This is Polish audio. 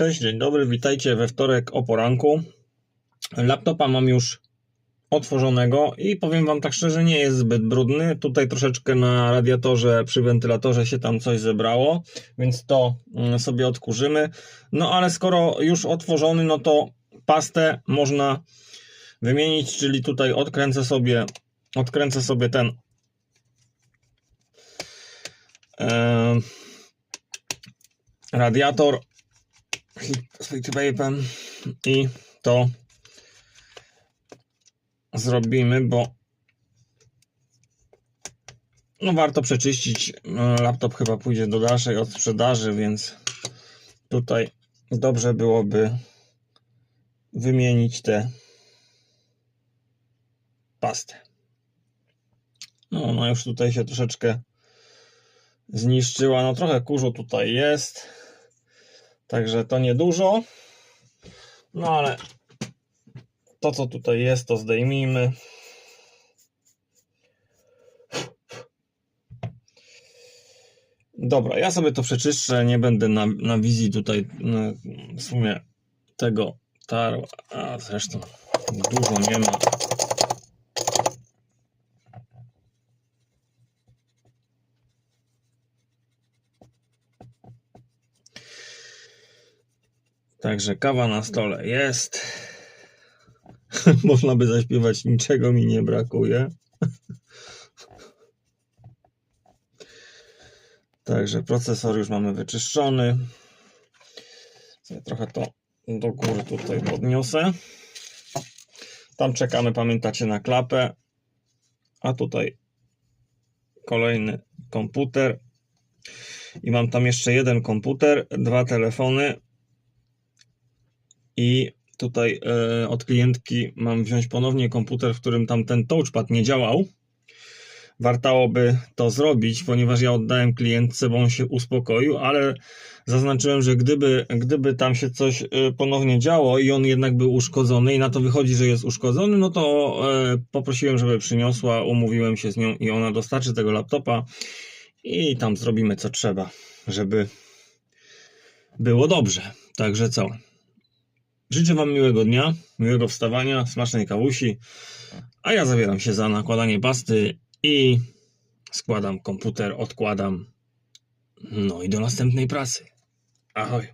Cześć, dzień dobry, witajcie we wtorek o poranku. Laptopa mam już otworzonego i powiem Wam tak szczerze, nie jest zbyt brudny. Tutaj troszeczkę na radiatorze, przy wentylatorze się tam coś zebrało, więc to mm, sobie odkurzymy. No ale skoro już otworzony, no to pastę można wymienić, czyli tutaj odkręcę sobie, odkręcę sobie ten em, radiator z Vape'em i to zrobimy, bo no warto przeczyścić. Laptop chyba pójdzie do dalszej odsprzedaży, więc tutaj dobrze byłoby wymienić tę pastę. No, ona już tutaj się troszeczkę zniszczyła. No trochę kurzu tutaj jest. Także to niedużo. No ale to co tutaj jest, to zdejmijmy. Dobra, ja sobie to przeczyszczę, nie będę na, na wizji tutaj no, w sumie tego tarł, a zresztą dużo nie ma. Także kawa na stole jest. Można by zaśpiewać, niczego mi nie brakuje. Także procesor już mamy wyczyszczony. Trochę to do góry tutaj podniosę. Tam czekamy, pamiętacie, na klapę. A tutaj kolejny komputer. I mam tam jeszcze jeden komputer, dwa telefony. I tutaj e, od klientki mam wziąć ponownie komputer, w którym tam ten touchpad nie działał. Wartałoby to zrobić, ponieważ ja oddałem klientce, bo on się uspokoił, ale zaznaczyłem, że gdyby, gdyby tam się coś e, ponownie działo i on jednak był uszkodzony i na to wychodzi, że jest uszkodzony, no to e, poprosiłem, żeby przyniosła, umówiłem się z nią i ona dostarczy tego laptopa i tam zrobimy co trzeba, żeby było dobrze. Także co? Życzę Wam miłego dnia, miłego wstawania, smacznej kawusi, a ja zabieram się za nakładanie pasty i składam komputer, odkładam. No i do następnej pracy. Ahoj.